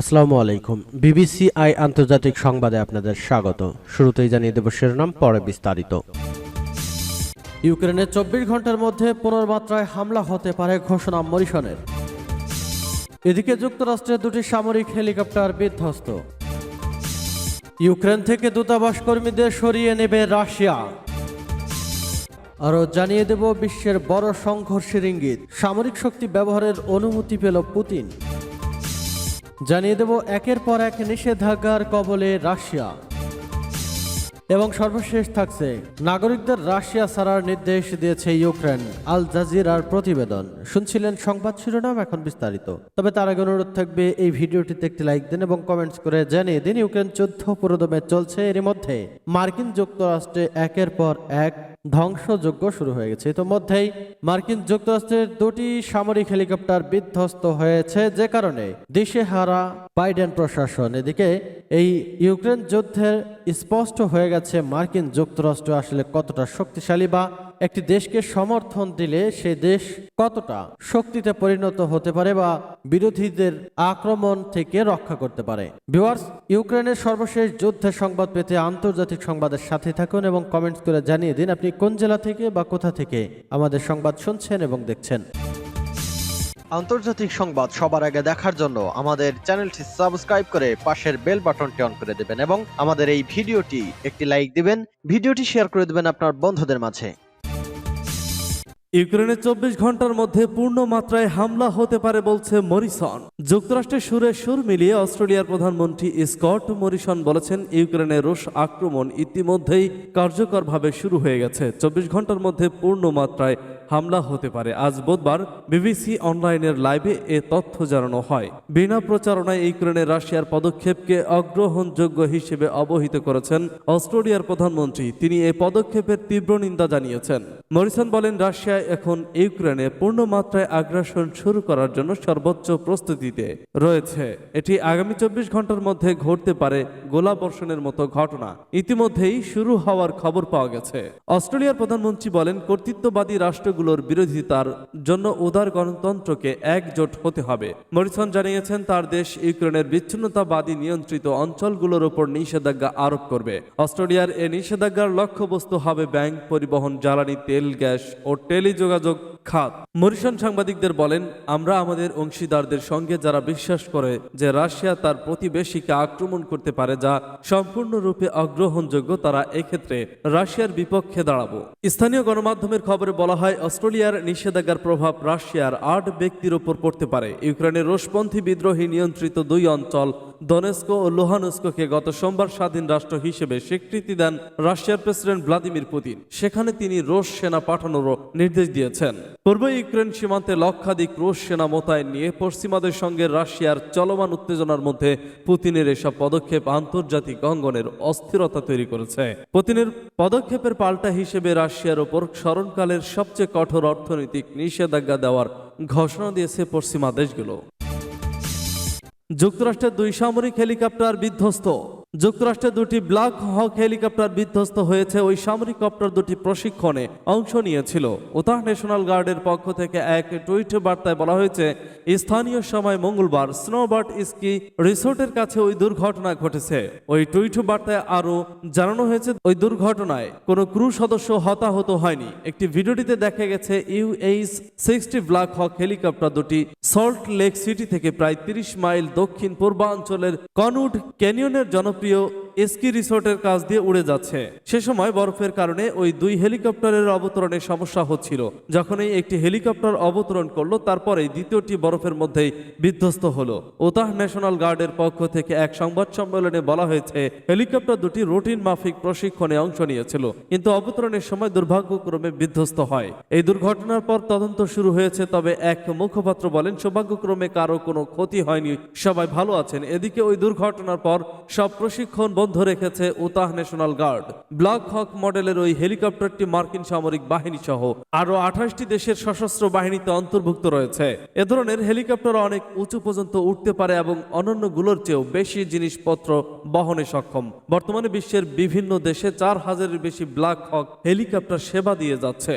আসসালামু আলাইকুম। BBC I আন্তর্জাতিক সংবাদে আপনাদের স্বাগত। শুরুতেই জানিয়ে দেব শিরোনাম, পরে বিস্তারিত। ইউক্রেনে চব্বিশ ঘণ্টার মধ্যে পুনর্মাত্রায় হামলা হতে পারে ঘোষণা মরিসনের এদিকে যুক্তরাষ্ট্রের দুটি সামরিক হেলিকপ্টার বিধ্বস্ত। ইউক্রেন থেকে দূতাবাস কর্মীদের সরিয়ে নেবে রাশিয়া। আরও জানিয়ে দেব বিশ্বের বড় সংঘর্ষের ইঙ্গিত। সামরিক শক্তি ব্যবহারের অনুমতি পেল পুতিন। জানিয়ে দেব একের পর এক নিষেধাজ্ঞার কবলে রাশিয়া। এবং সর্বশেষ থাকছে, নাগরিকদের রাশিয়া ছাড়ার নির্দেশ দিয়েছে ইউক্রেন, আল জাজিরার প্রতিবেদন। শুনছিলেন সংবাদ শিরোনাম এখন বিস্তারিত। তবে তার আগে অনুরোধ থাকবে, এই ভিডিওটিতে একটি লাইক দিন এবং কমেন্টস করে জানিয়ে দিন, ইউক্রেন যুদ্ধ পুরোদমে চলছে। এর মধ্যে মার্কিন যুক্তরাষ্ট্রে একের পর এক ধ্বংসযজ্ঞ শুরু হয়ে গেছে। ইতোমধ্যেই মার্কিন যুক্তরাষ্ট্রের দুটি সামরিক হেলিকপ্টার বিধ্বস্ত হয়েছে যে কারণে দেশে হারা বাইডেন প্রশাসন। এদিকে এই ইউক্রেন যুদ্ধের স্পষ্ট হয়ে গেছে মার্কিন যুক্তরাষ্ট্র আসলে কতটা শক্তিশালী বা একটি দেশকে সমর্থন দিলে সে দেশ কতটা শক্তিতে পরিণত হতে পারে বা বিরোধীদের আক্রমণ থেকে রক্ষা করতে পারে? ভিউয়ার্স, ইউক্রেনের সর্বশেষ যুদ্ধের সংবাদ পেতে আন্তর্জাতিক সংবাদের সাথে থাকুন এবং কমেন্টস করে জানিয়ে দিন আপনি কোন জেলা থেকে বা কোথা থেকে আমাদের সংবাদ শুনছেন এবং দেখছেন। আন্তর্জাতিক সংবাদ সবার আগে দেখার জন্য আমাদের চ্যানেলটি সাবস্ক্রাইব করে পাশের বেল বাটনটি অন করে দেবেন এবং আমাদের এই ভিডিওটি একটি লাইক দিবেন, ভিডিওটি শেয়ার করে দেবেন আপনার বন্ধুদের মাঝে। ইউক্রেনে চব্বিশ ঘণ্টার মধ্যে পূর্ণ মাত্রায় হামলা হতে পারে বলছে মরিসন। যুক্তরাষ্ট্রের সুরে সুর মিলিয়ে অস্ট্রেলিয়ার প্রধানমন্ত্রী স্কট মরিসন বলেছেন ইউক্রেনের রুশ আক্রমণ ইতিমধ্যেই কার্যকরভাবে শুরু হয়ে গেছে। চব্বিশ ঘণ্টার মধ্যে পূর্ণ মাত্রায় হামলা হতে পারে। আজ বুধবার বিবিসি অনলাইনের লাইভে এ তথ্য জানানো হয়। বিনা প্রচারণায় ইউক্রেনের রাশিয়ার পদক্ষেপকে অগ্রহণযোগ্য হিসেবে অবহিত করেছেন অস্ট্রেলিয়ার প্রধানমন্ত্রী। তিনি এ পদক্ষেপের তীব্র নিন্দা জানিয়েছেন। মরিসন বলেন, রাশিয়া এখন ইউক্রেনে পূর্ণ মাত্রায় আগ্রাসন শুরু করার জন্য সর্বোচ্চ প্রস্তুতিতে রয়েছে। এটি আগামী চব্বিশ ঘণ্টার মধ্যে ঘটতে পারে গোলাবর্ষণের মতো ঘটনা। ইতিমধ্যেই শুরু হওয়ার খবর পাওয়া গেছে। অস্ট্রেলিয়ার প্রধানমন্ত্রী বলেন, কর্তৃত্ববাদী রাষ্ট্রগুলোর বিরোধিতার জন্য উদার গণতন্ত্রকে একজোট হতে হবে। মরিসন জানিয়েছেন, তার দেশ ইউক্রেনের বিচ্ছিন্নতাবাদী নিয়ন্ত্রিত অঞ্চলগুলোর উপর নিষেধাজ্ঞা আরোপ করবে। অস্ট্রেলিয়ার এ নিষেধাজ্ঞার লক্ষ্যবস্তু হবে ব্যাংক, পরিবহন, জ্বালানি, তেল, গ্যাস ও টেলিযোগাযোগ খাত। মরিসন সাংবাদিকদের বলেন, আমরা আমাদের অংশীদারদের সঙ্গে যারা বিশ্বাস করে যে রাশিয়া তার প্রতিবেশীকে আক্রমণ করতে পারে যা সম্পূর্ণরূপে অগ্রহণযোগ্য তারা এক্ষেত্রে রাশিয়ার বিপক্ষে দাঁড়াব। স্থানীয় গণমাধ্যমের খবরে বলা হয়, অস্ট্রেলিয়ার নিষেধাজ্ঞার প্রভাব রাশিয়ার আট ব্যক্তির ওপর পড়তে পারে। ইউক্রেনের রুশপন্থী বিদ্রোহী নিয়ন্ত্রিত দুই অঞ্চল দনেস্কো ও লোহানস্কোকে গত সোমবার স্বাধীন রাষ্ট্র হিসেবে স্বীকৃতি দেন রাশিয়ার প্রেসিডেন্ট ভ্লাদিমির পুতিন। সেখানে তিনি রুশ সেনা পাঠানোরও নির্দেশ দিয়েছেন। পূর্ব ইউক্রেন সীমান্তে লক্ষাধিক রুশ সেনা মোতায়েন নিয়ে পশ্চিমাদের সঙ্গে রাশিয়ার চলমান উত্তেজনার মধ্যে পুতিনের এসব পদক্ষেপ আন্তর্জাতিক অঙ্গনের অস্থিরতা তৈরি করেছে। পুতিনের পদক্ষেপের পাল্টা হিসেবে রাশিয়ার ওপর স্মরণকালের সবচেয়ে কঠোর অর্থনৈতিক নিষেধাজ্ঞা দেওয়ার ঘোষণা দিয়েছে পশ্চিমা দেশগুলো। যুক্তরাষ্ট্রের দুই সামরিক হেলিকপ্টার বিধ্বস্ত। যুক্তরাষ্ট্রের দুটি ব্ল্যাক হক হেলিকপ্টার বিধ্বস্ত হয়েছে। ওই সামরিক কপ্টার দুটি প্রশিক্ষণে অংশ নিয়েছিল। উতাহ ন্যাশনাল গার্ডের পক্ষ থেকে এক টুইট বার্তায় বলা হয়েছে, স্থানীয় সময় মঙ্গলবার স্নোবার্ট স্কি রিসোর্টের কাছে ওই দুর্ঘটনা ঘটেছে। ওই টুইট বার্তায় আরও জানানো হয়েছে, ওই দুর্ঘটনায় কোনো ক্রু সদস্য হতাহত হয়নি। একটি ভিডিওটিতে দেখা গেছে UH sixty Black Hawk helicopter দুটি সল্ট লেক সিটি থেকে প্রায় তিরিশ মাইল দক্ষিণ পূর্বাঞ্চলের কনউড ক্যানিয়নের জনপ্রিয় এসকি রিসোর্টের কাছ দিয়ে উড়ে যাচ্ছে। সে সময় বরফের কারণে ওই দুই হেলিকপ্টারের অবতরণে সমস্যা হচ্ছিল। যখনই একটি হেলিকপ্টার অবতরণ করল তারপরে দ্বিতীয়টি বরফের মধ্যেই বিধ্বস্ত হলো। ওতাহ ন্যাশনাল গার্ডের পক্ষ থেকে এক সংবাদ সম্মেলনে বলা হয়েছে, হেলিকপ্টার দুটি রুটিন মাফিক প্রশিক্ষণে অংশ নিয়েছিল, কিন্তু অবতরণের সময় দুর্ভাগ্যক্রমে বিধ্বস্ত হয়। এই দুর্ঘটনার পর তদন্ত শুরু হয়েছে, তবে এক মুখপাত্র বলেন, সৌভাগ্যক্রমে কারও কোনো ক্ষতি হয়নি, সবাই ভালো আছেন। এদিকে ওই দুর্ঘটনার পর সব প্রশিক্ষণ বন্ধ রেখেছে Utah National Guard. Black Hawk মডেলের ওই হেলিকপ্টারটি মার্কিন সামরিক বাহিনী সহ আরও আঠাশটি দেশের সশস্ত্র বাহিনীতে অন্তর্ভুক্ত রয়েছে। এ ধরনের হেলিকপ্টার অনেক উঁচু পর্যন্ত উঠতে পারে এবং অন্যান্যগুলোর চেয়েও বেশি জিনিসপত্র বহনে সক্ষম। বর্তমানে বিশ্বের বিভিন্ন দেশে চার হাজারের বেশি ব্ল্যাক হক হেলিকপ্টার সেবা দিয়ে যাচ্ছে।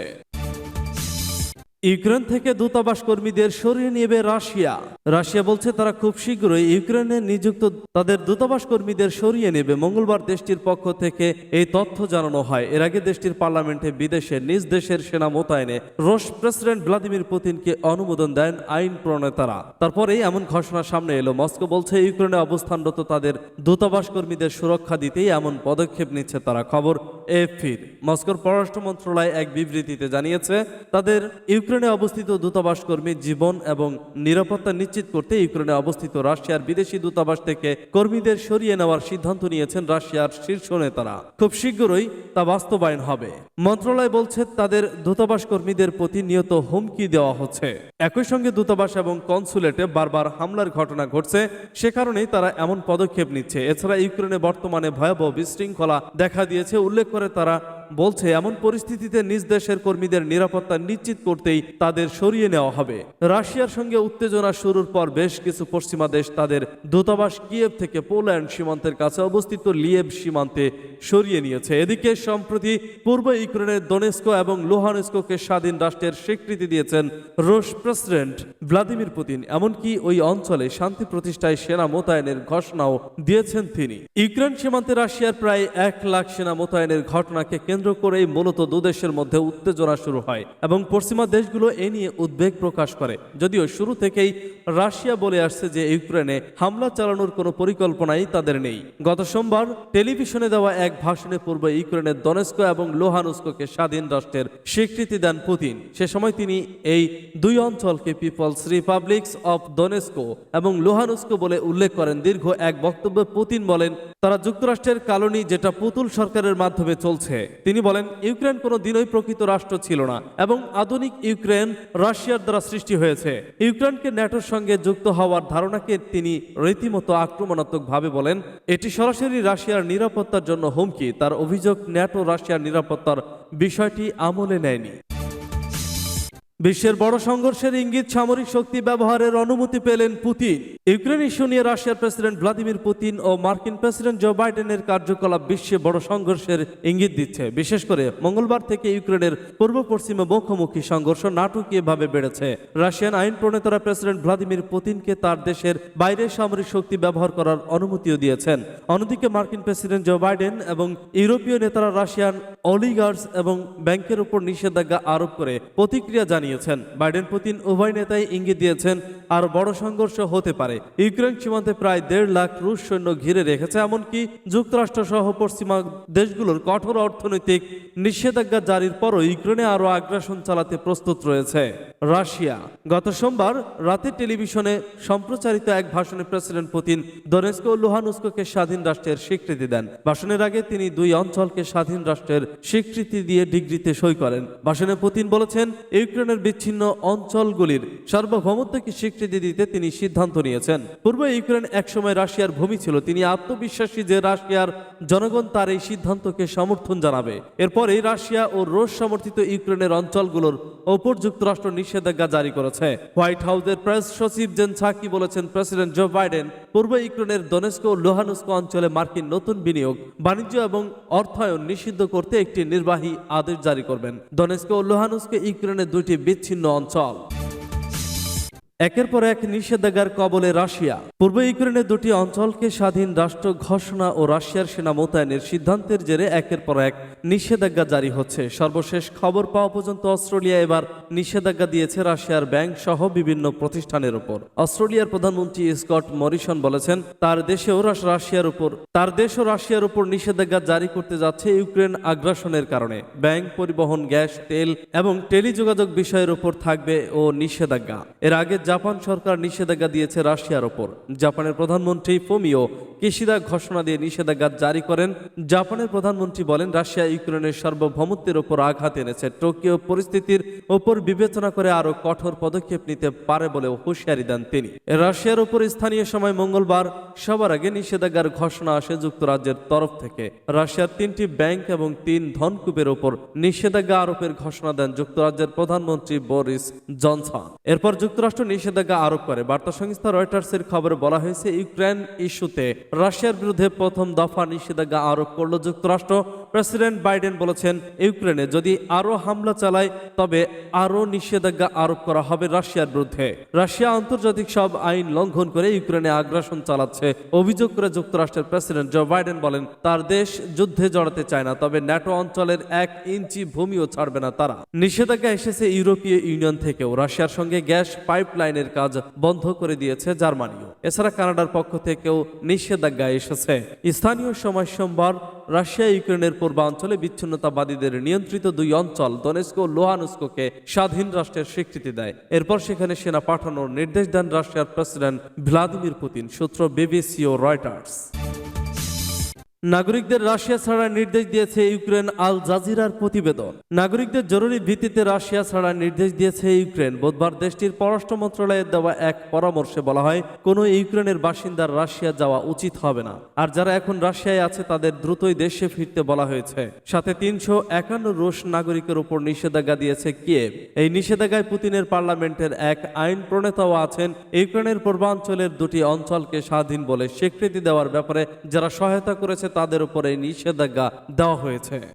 ইউক্রেন থেকে দূতাবাস কর্মীদের সরিয়ে নেবে রাশিয়া। রাশিয়া বলছে তারা খুব শীঘ্রই ইউক্রেনে নিযুক্ত তাদের দূতাবাস কর্মীদের সরিয়ে নেবে। মঙ্গলবার দেশটির পক্ষ থেকে এই তথ্য জানানো হয়। এর আগে দেশটির পার্লামেন্টে বিদেশে, নিজ দেশের সেনা মোতায়েনে রুশ প্রেসিডেন্ট ভ্লাদিমির পুতিনকে অনুমোদন দেন আইন প্রণেতারা। তারপরেই এমন ঘোষণা সামনে এলো। মস্কো বলছে, ইউক্রেনে অবস্থানরত তাদের দূতাবাস কর্মীদের সুরক্ষা দিতেই এমন পদক্ষেপ নিচ্ছে তারা। খবর এফির মস্কোর পররাষ্ট্র মন্ত্রণালয় এক বিবৃতিতে জানিয়েছে, তাদের ইউক্রেনে অবস্থিত দূতাবাস কর্মীর জীবন এবং নিরাপত্তা নিশ্চিত করতে ইউক্রেনে অবস্থিত রাশিয়ার বিদেশি দূতাবাস থেকে কর্মীদের সরিয়ে নেওয়ার সিদ্ধান্ত নিয়েছেন রাশিয়ার শীর্ষ নেতারা। খুব শীঘ্রই তা বাস্তবায়ন হবে। মন্ত্রণালয় বলছে তাদের দূতাবাস কর্মীদের প্রতিনিয়ত হুমকি দেওয়া হচ্ছে। একই সঙ্গে দূতাবাস এবং কনসুলেটে বারবার হামলার ঘটনা ঘটছে। সে কারণেই তারা এমন পদক্ষেপ নিচ্ছে। এছাড়া ইউক্রেনে বর্তমানে ভয়াবহ বিশৃঙ্খলা দেখা দিয়েছে। উল্লেখ করে তারা বলছে, এমন পরিস্থিতিতে নিজ দেশের কর্মীদের নিরাপত্তা নিশ্চিত করতেই তাদের সরিয়ে নেওয়া হবে। রাশিয়ার সঙ্গে উত্তেজনা শুরুর পর বেশ কিছু পশ্চিমা দেশ তাদের দূতাবাস কিয়েভ থেকে পোল্যান্ড সীমান্তের কাছে অবস্থিত লিয়েভ সীমান্তে সরিয়ে নিয়েছে। এদিকে সম্প্রতি পূর্ব ইউক্রেনের দোনেস্কো এবং লোহানেস্কোকে স্বাধীন রাষ্ট্রের স্বীকৃতি দিয়েছেন রুশ প্রেসিডেন্ট ভ্লাদিমির পুতিন। এমনকি ওই অঞ্চলে শান্তি প্রতিষ্ঠায় সেনা মোতায়েনের ঘোষণাও দিয়েছেন তিনি। ইউক্রেন সীমান্তে রাশিয়ার প্রায় এক লাখ সেনা মোতায়েনের ঘটনাকে কেন্দ্র করেই মূলত দুদেশের মধ্যে উত্তেজনা শুরু হয় এবং পশ্চিমা দেশগুলো এ নিয়ে উদ্বেগ প্রকাশ করে। যদিও শুরু থেকেই রাশিয়া বলে আসছে যে ইউক্রেনে হামলা চালানোর কোনো পরিকল্পনাই তাদের নেই। গত সোমবার টেলিভিশনে দেওয়া এক ভাষণে পূর্ব ইউক্রেনের দনেস্কো এবং লোহানুস্কোকে স্বাধীন রাষ্ট্রের স্বীকৃতি দেন পুতিন। সে সময় তিনি এই দুই অঞ্চলকে পিপলস রিপাবলিকস অফ দনেস্কো এবং লোহানুস্কো বলে উল্লেখ করেন। দীর্ঘ এক বক্তব্যে পুতিন বলেন, তারা যুক্তরাষ্ট্রের কালনি যেটা পুতুল সরকারের মাধ্যমে চলছে। তিনি বলেন, ইউক্রেন কোনো দিনই প্রকৃত রাষ্ট্র ছিল না এবং আধুনিক ইউক্রেন রাশিয়ার দ্বারা সৃষ্টি হয়েছে। ইউক্রেনকে ন্যাটোর সঙ্গে যুক্ত হওয়ার ধারণাকে তিনি রীতিমতো আক্রমণাত্মক ভাবে বলেন, এটি সরাসরি রাশিয়ার নিরাপত্তার জন্য হুমকি। তার অভিযোগ ন্যাটো রাশিয়ার নিরাপত্তার বিষয়টি আমলে নেয়নি। বিশ্বের বড় সংঘর্ষের ইঙ্গিত সামরিক শক্তি ব্যবহারের অনুমতি পেলেন পুতিন। ইউক্রেন ইস্যু নিয়ে রাশিয়ার প্রেসিডেন্ট ভ্লাদিমির পুতিন ও মার্কিন প্রেসিডেন্ট জো বাইডেনের কার্যকলাপ বিশ্বে বড় সংঘর্ষের ইঙ্গিত দিচ্ছে। বিশেষ করে মঙ্গলবার থেকে ইউক্রেনের পূর্ব পশ্চিমে মুখোমুখি সংঘর্ষ নাটকীয়ভাবে বেড়েছে। রাশিয়ান আইন প্রণেতারা প্রেসিডেন্ট ভ্লাদিমির পুতিনকে তার দেশের বাইরে সামরিক শক্তি ব্যবহার করার অনুমতিও দিয়েছেন। অন্যদিকে মার্কিন প্রেসিডেন্ট জো বাইডেন এবং ইউরোপীয় নেতারা রাশিয়ান অলিগার্স এবং ব্যাংকের উপর নিষেধাজ্ঞা আরোপ করে প্রতিক্রিয়া জানিয়েছেন। বাইডেন পুতিন উভয় নেতাই ইঙ্গিত দিয়েছেন, আর বড় সংঘর্ষ হতে পারে। ইউক্রেন সীমান্তে প্রায় দেড় লাখ রুশ সৈন্য ঘিরে রেখেছে, এমনকি যুক্তরাষ্ট্র সহ পশ্চিমা দেশগুলোর কঠোর অর্থনৈতিক নিষেধাজ্ঞা জারির পরও ইউক্রেনে আরও আগ্রাসন চালাতে প্রস্তুত রয়েছে। রাশিয়া। গত সোমবার রাতে টেলিভিশনে সম্প্রচারিত এক ভাষণে প্রেসিডেন্ট পুতিন দনেস্কো ও লুহানুস্কোকে স্বাধীন রাষ্ট্রের স্বীকৃতি দেন। ভাষণের আগে তিনি দুই অঞ্চলকে স্বাধীন রাষ্ট্রের স্বীকৃতি দিয়ে ডিগ্রিতে সই করেন। ভাষণে পুতিন বলেছেন ইউক্রেনের বিচ্ছিন্ন অঞ্চলগুলির সার্বভৌমত্বকে স্বীকৃতি দিতে তিনি সিদ্ধান্ত নিয়েছেন। পূর্ব ইউক্রেন একসময় রাশিয়ার ভূমি ছিল, তিনি আত্মবিশ্বাসী যে রাশিয়ার জনগণ তার এই সিদ্ধান্তকে সমর্থন জানাবে। এরপরেই রাশিয়া ও রুশ সমর্থিত ইউক্রেনের অঞ্চলগুলোর ওপর যুক্তরাষ্ট্র নিষেধাজ্ঞা জারি করেছে। হোয়াইট হাউসের প্রেস সচিব জেন সাকি বলেছেন, প্রেসিডেন্ট জো বাইডেন পূর্ব ইউক্রেনের দনেস্কো ও লোহানুস্কো অঞ্চলে মার্কিন নতুন বিনিয়োগ, বাণিজ্য এবং অর্থায়ন নিষিদ্ধ করতে একটি নির্বাহী আদেশ জারি করবেন। দনেস্কো ও লোহানুস্কো ইউক্রেনের দুইটি বিচ্ছিন্ন অঞ্চল। একের পর এক নিষেধাজ্ঞার কবলে রাশিয়া। পূর্ব ইউক্রেনের দুটি অঞ্চলকে স্বাধীন রাষ্ট্র ঘোষণা ও রাশিয়ার সেনা মোতায়েনের সিদ্ধান্তের জেরে একের পর এক নিষেধাজ্ঞা জারি হচ্ছে। সর্বশেষ খবর পাওয়া পর্যন্ত অস্ট্রেলিয়া এবার নিষেধাজ্ঞা দিয়েছে রাশিয়ার ব্যাংক সহ বিভিন্ন প্রতিষ্ঠানের উপর। অস্ট্রেলিয়ার প্রধানমন্ত্রী স্কট মরিসন বলেছেন, তার দেশেও রাশিয়ার উপর, তার দেশও রাশিয়ার উপর নিষেধাজ্ঞা জারি করতে যাচ্ছে ইউক্রেন আগ্রাসনের কারণে। ব্যাংক, পরিবহন, গ্যাস, তেল এবং টেলিযোগাযোগ বিষয়ের উপর থাকবে ও নিষেধাজ্ঞা। এর আগে জাপান সরকার নিষেধাজ্ঞা দিয়েছে রাশিয়ার উপর। জাপানের প্রধানমন্ত্রী ফোমিও কিশিদা ঘোষণা দিয়ে নিষেধাজ্ঞা জারি করেন। জাপানের প্রধানমন্ত্রী বলেন, রাশিয়া ইউক্রেনের সার্বভৌমত্বের ওপর আঘাত এনেছে। টোকিও পরিস্থিতির ওপর বিবেচনা করে আরও কঠোর পদক্ষেপ নিতে পারে বলেও হুঁশিয়ারি দেন তিনি। রাশিয়ার ওপর স্থানীয় সময় মঙ্গলবার সবার আগে নিষেধাজ্ঞার ঘোষণা আসে যুক্তরাজ্যের তরফ থেকে। রাশিয়ার তিনটি ব্যাংক এবং তিন ধনকূপের ওপর নিষেধাজ্ঞা আরোপের ঘোষণা দেন যুক্তরাজ্যের প্রধানমন্ত্রী বরিস জনসন। এরপর যুক্তরাষ্ট্র নিষেধাজ্ঞা আরোপ করে। বার্তা সংস্থা রয়টার্সের খবরে বলা হয়েছে, ইউক্রেন ইস্যুতে রাশিয়ার বিরুদ্ধে প্রথম দফা নিষেধাজ্ঞা আরোপ করল যুক্তরাষ্ট্র। প্রেসিডেন্ট বাইডেন বলেছেন, ইউক্রেনে যদি আরও হামলা চালায়, তবে আরও নিষেধাজ্ঞা আরোপ করা হবে রাশিয়ার বিরুদ্ধে। রাশিয়া আন্তর্জাতিক সব আইন লঙ্ঘন করে ইউক্রেনে আগ্রাসন চালাচ্ছে। অভিযোগ করে যুক্তরাষ্ট্রের প্রেসিডেন্ট জো বাইডেন বলেন, তার দেশ যুদ্ধে জড়াতে চায় না, তবে ন্যাটো অঞ্চলের এক ইঞ্চি ভূমিও ছাড়বে না তারা। নিষেধাজ্ঞা এসেছে ইউরোপীয় ইউনিয়ন থেকেও। রাশিয়ার সঙ্গে গ্যাস পাইপলাইনের কাজ বন্ধ করে দিয়েছে জার্মানিও। এছাড়া কানাডার পক্ষ থেকেও নিষেধাজ্ঞা এসেছে। স্থানীয় সময় সোমবার রাশিয়া ইউক্রেনের পূর্বাঞ্চলে বিচ্ছিন্নতাবাদীদের নিয়ন্ত্রিত দুই অঞ্চল, দনেস্ক ও লোহানুস্কোকে স্বাধীন রাষ্ট্রের স্বীকৃতি দেয়। এরপর সেখানে সেনা পাঠানোর নির্দেশ দেন রাশিয়ার প্রেসিডেন্ট ভ্লাদিমির পুতিন, সূত্র বিবিসি ও রয়টার্স। নাগরিকদের রাশিয়া ছাড়ার নির্দেশ দিয়েছে ইউক্রেন আল জাজিরার প্রতিবেদন। নাগরিকদের জরুরি ভিত্তিতে রাশিয়া ছাড়ার নির্দেশ দিয়েছে ইউক্রেন। বুধবার দেশটির পররাষ্ট্র মন্ত্রণালয়ের দেওয়া এক পরামর্শে বলা হয়, কোনো ইউক্রেনের বাসিন্দার রাশিয়া যাওয়া উচিত হবে না। আর যারা এখন রাশিয়ায় আছে, তাদের দ্রুতই দেশে ফিরতে বলা হয়েছে। সাথে তিনশো একান্ন রুশ নাগরিকের উপর নিষেধাজ্ঞা দিয়েছে কিয়েভ। এই নিষেধাজ্ঞায় পুতিনের পার্লামেন্টের এক আইন প্রণেতাও আছেন। ইউক্রেনের পূর্বাঞ্চলের দুটি অঞ্চলকে স্বাধীন বলে স্বীকৃতি দেওয়ার ব্যাপারে যারা সহায়তা করেছে তাদের উপরে নিষেধাজ্ঞা দেওয়া হয়েছে।